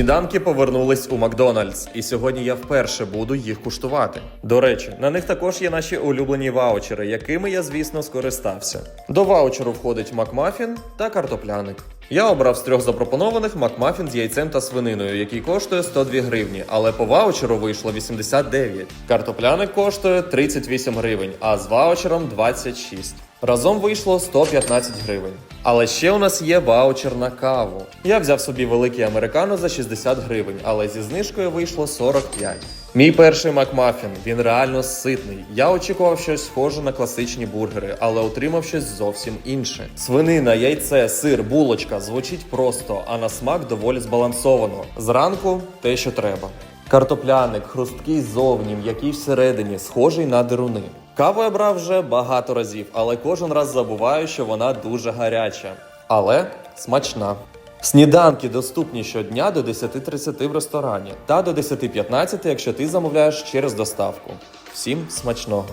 Сніданки повернулись у Макдональдс, і сьогодні я вперше буду їх куштувати. До речі, на них також є наші улюблені ваучери, якими я, звісно, скористався. До ваучеру входить Макмафін та картопляник. Я обрав з трьох запропонованих Макмафін з яйцем та свининою, який коштує 102 гривні, але по ваучеру вийшло 89. Картопляник коштує 38 гривень, а з ваучером 26. Разом вийшло 115 гривень. Але ще у нас є ваучер на каву. Я взяв собі великий американо за 60 гривень, але зі знижкою вийшло 45. Мій перший Макмафін, він реально ситний. Я очікував щось схоже на класичні бургери, але отримав щось зовсім інше. Свинина, яйце, сир, булочка звучить просто, а на смак доволі збалансовано. Зранку те, що треба. Картопляник, хрусткий зовні, м'який всередині, схожий на деруни. Каву я брав вже багато разів, але кожен раз забуваю, що вона дуже гаряча. Але смачна. Сніданки доступні щодня до 10.30 в ресторані та до 10.15, якщо ти замовляєш через доставку. Всім смачного!